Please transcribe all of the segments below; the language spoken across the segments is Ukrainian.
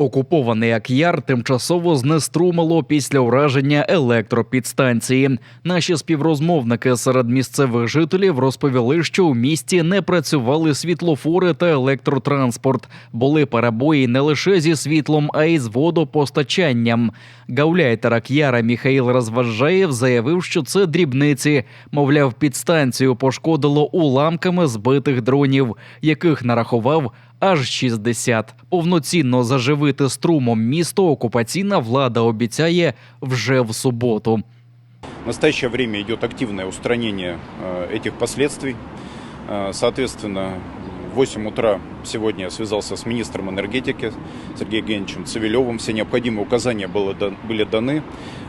Окупований Ак'яр тимчасово знеструмило після ураження електропідстанції. Наші співрозмовники серед місцевих жителів розповіли, що у місті не працювали світлофори та електротранспорт. Були перебої не лише зі світлом, а й з водопостачанням. Гауляйтер Ак'яра Міхаїл Розважаєв заявив, що це дрібниці. Мовляв, підстанцію пошкодило уламками збитих дронів, яких нарахував аж 60. Повноцінно заживити струмом місто окупаційна влада обіцяє вже в суботу. В настоящее время идет активное устранение э, этих последствий. Э, Соответственно, в 8 утра сегодня я связался с министром энергетики Сергеем Евгеньевичем Цивилевым. Все необходимые указания было дан- были даны.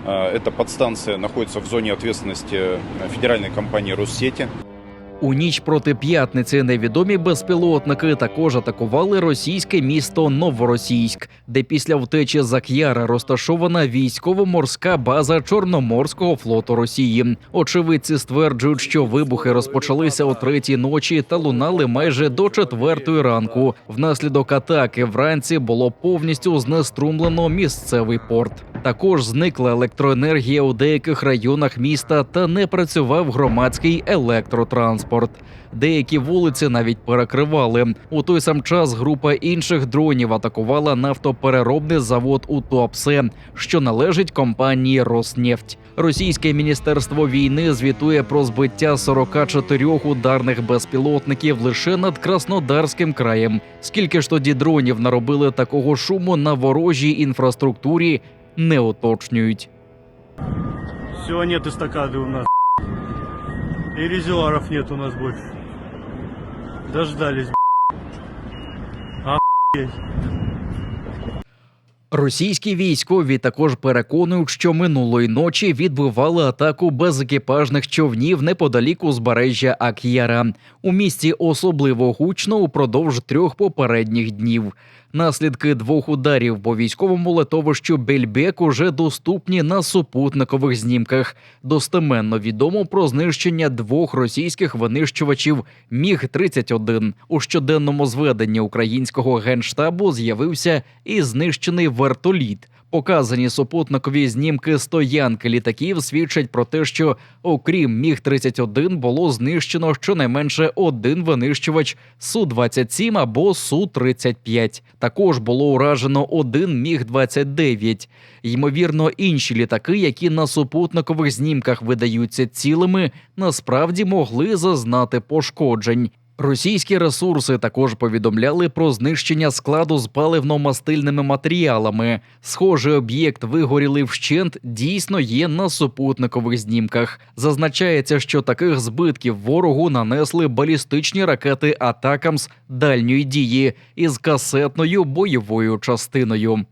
Э, Эта подстанция находится в зоне ответственности э, федеральной компании «Россети». У ніч проти п'ятниці невідомі безпілотники також атакували російське місто Новоросійськ, де після втечі з Ак'яра розташована військово-морська база Чорноморського флоту Росії. Очевидці стверджують, що вибухи розпочалися о третій ночі та лунали майже до четвертої ранку. Внаслідок атаки вранці було повністю знеструмлено місцевий порт. Також зникла електроенергія у деяких районах міста та не працював громадський електротранспорт. Деякі вулиці навіть перекривали. У той сам час група інших дронів атакувала нафтопереробний завод у Туапсе, що належить компанії Роснефть. Російське міністерство війни звітує про збиття 44 ударних безпілотників лише над Краснодарським краєм. Скільки ж тоді дронів наробили такого шуму на ворожій інфраструктурі, не уточнюють. Всего нет у нас. И резервуаров нет у нас больше. Дождались. Російські військові також переконують, що минулої ночі відбивали атаку безекіпажних човнів неподалік узбережжя Ак'яра. У місті особливо гучно упродовж трьох попередніх днів. Наслідки двох ударів по військовому летовищу Бельбек уже доступні на супутникових знімках. Достеменно відомо про знищення двох російських винищувачів Міг 31 У щоденному зведенні українського генштабу з'явився і знищений вертоліт. Показані супутникові знімки стоянки літаків свідчать про те, що окрім міг 31 було знищено щонайменше один винищувач су 27 або су 35 Також було уражено один міг 29 Ймовірно, інші літаки, які на супутникових знімках видаються цілими, насправді могли зазнати пошкоджень. Російські ресурси також повідомляли про знищення складу з паливно-мастильними матеріалами. Схожий об'єкт вигорілий вщент дійсно є на супутникових знімках. Зазначається, що таких збитків ворогу нанесли балістичні ракети Атакамс дальньої дії із касетною бойовою частиною.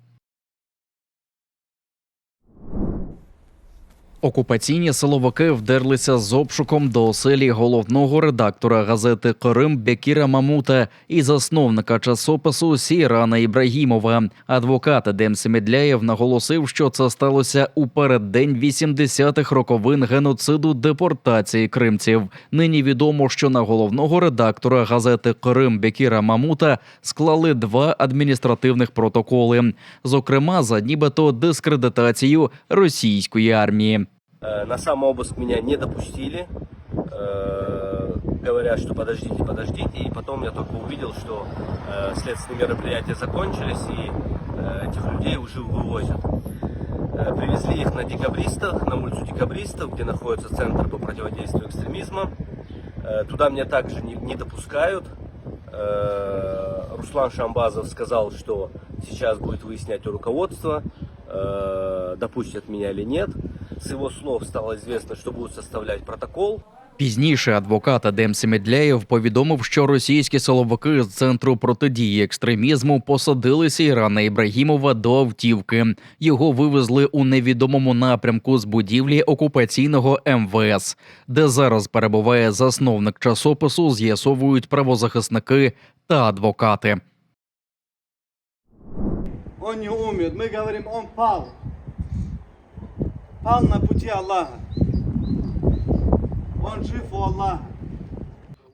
Окупаційні силовики вдерлися з обшуком до оселі головного редактора газети Крим Бекіра Мамута і засновника часопису Сірана Ібрагімова. Адвокат Едем Семедляєв наголосив, що це сталося у переддень 80-х роковин геноциду депортації кримців. Нині відомо, що на головного редактора газети Крим Бекіра Мамута склали два адміністративних протоколи, зокрема за нібито дискредитацію російської армії. Э, На сам обыск меня не допустили, э, говорят, что подождите, подождите. И потом я только увидел, что э, следственные мероприятия закончились и этих людей уже вывозят. Привезли их на декабристах, на улицу декабристов, где находится центр по противодействию экстремизма. Туда меня также не, не допускают. Руслан Шамбазов сказал, что сейчас будет выяснять у руководства, допустят меня или нет. С его слов стало известно, что будут составлять протокол. Пізніше адвокат Адем Семедляєв повідомив, що російські силовики з центру протидії екстремізму посадили Сейрана Ібрагімова до автівки. Його вивезли у невідомому напрямку з будівлі окупаційного МВС, де зараз перебуває засновник часопису. З'ясовують правозахисники та адвокати. Он не умер. Мы говорим, он пал. Пал на пути Аллаха. Он жив у Аллаха.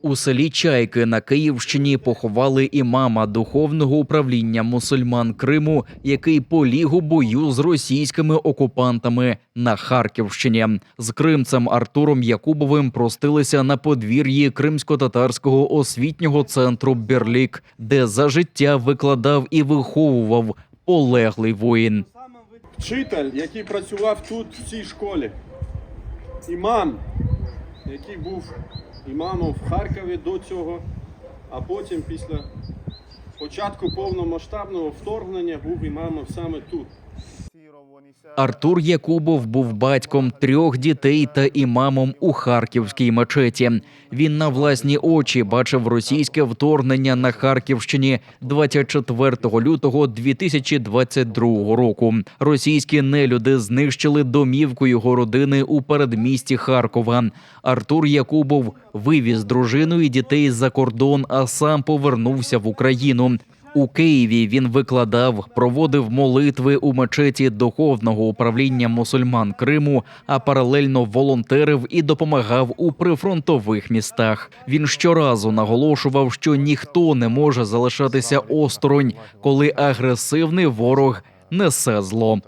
У селі Чайки на Київщині поховали імама духовного управління мусульман Криму, який поліг у бою з російськими окупантами на Харківщині. З кримцем Артуром Якубовим простилися на подвір'ї кримсько-татарського освітнього центру Берлік, де за життя викладав і виховував полеглий воїн. Вчитель, який працював тут, в цій школі. Імам, який був імамом в Харкові до цього, а потім після початку повномасштабного вторгнення був імамом саме тут. Артур Якубов був батьком трьох дітей та імамом у харківській мечеті. Він на власні очі бачив російське вторгнення на Харківщині 24 лютого 2022 року. Російські нелюди знищили домівку його родини у передмісті Харкова. Артур Якубов вивіз дружину і дітей за кордон, а сам повернувся в Україну. У Києві він викладав, проводив молитви у мечеті духовного управління мусульман Криму, а паралельно волонтерив і допомагав у прифронтових містах. Він щоразу наголошував, що ніхто не може залишатися осторонь, коли агресивний ворог несе зло.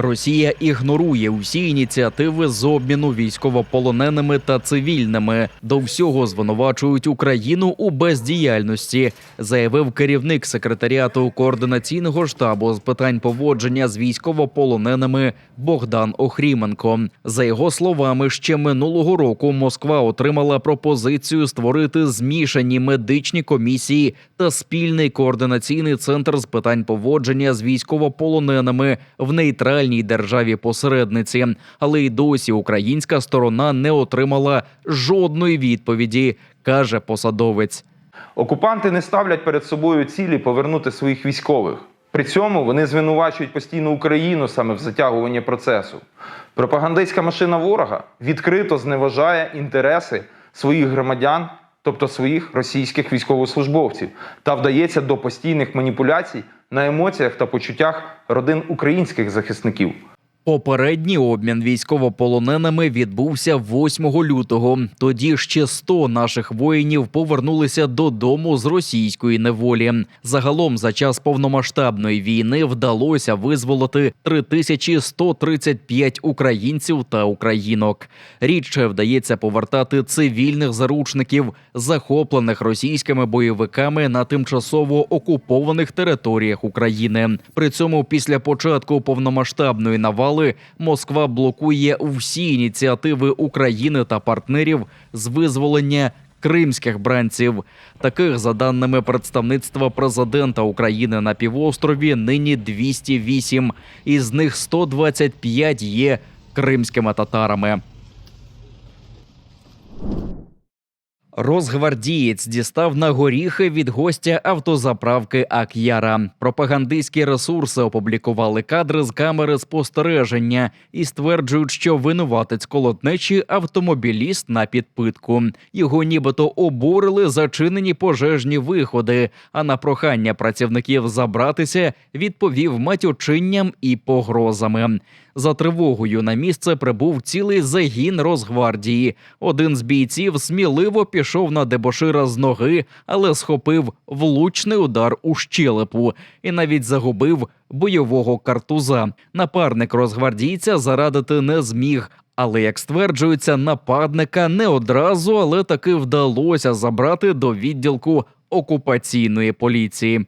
Росія ігнорує усі ініціативи з обміну військовополоненими та цивільними. До всього звинувачують Україну у бездіяльності, заявив керівник секретаріату координаційного штабу з питань поводження з військовополоненими Богдан Охріменко. За його словами, ще минулого року Москва отримала пропозицію створити змішані медичні комісії та спільний координаційний центр з питань поводження з військовополоненими в нейтральній державі посередниці, але й досі українська сторона не отримала жодної відповіді, каже посадовець. Окупанти не ставлять перед собою цілі повернути своїх військових. При цьому вони звинувачують постійно Україну саме в затягуванні процесу. Пропагандистська машина ворога відкрито зневажає інтереси своїх громадян, тобто своїх російських військовослужбовців, та вдається до постійних маніпуляцій на емоціях та почуттях родин українських захисників. Попередній обмін військовополоненими відбувся 8 лютого. Тоді ще 100 наших воїнів повернулися додому з російської неволі. Загалом за час повномасштабної війни вдалося визволити 3135 українців та українок. Рідше вдається повертати цивільних заручників, захоплених російськими бойовиками на тимчасово окупованих територіях України. При цьому після початку повномасштабної навали Москва блокує всі ініціативи України та партнерів з визволення кримських бранців. Таких, за даними представництва президента України на півострові, нині 208. Із них 125 є кримськими татарами. Розгвардієць дістав на горіхи від гостя автозаправки Ак'яра. Пропагандистські ресурси опублікували кадри з камери спостереження і стверджують, що винуватець колотнечі автомобіліст на підпитку. Його нібито обурили зачинені пожежні виходи. А на прохання працівників забратися відповів матючинням і погрозами. За тривогою на місце прибув цілий загін Росгвардії. Один з бійців сміливо пішов на дебошира з ноги, але схопив влучний удар у щелепу і навіть загубив бойового картуза. Напарник розгвардійця зарадити не зміг. Але як стверджується, нападника не одразу, але таки вдалося забрати до відділку окупаційної поліції.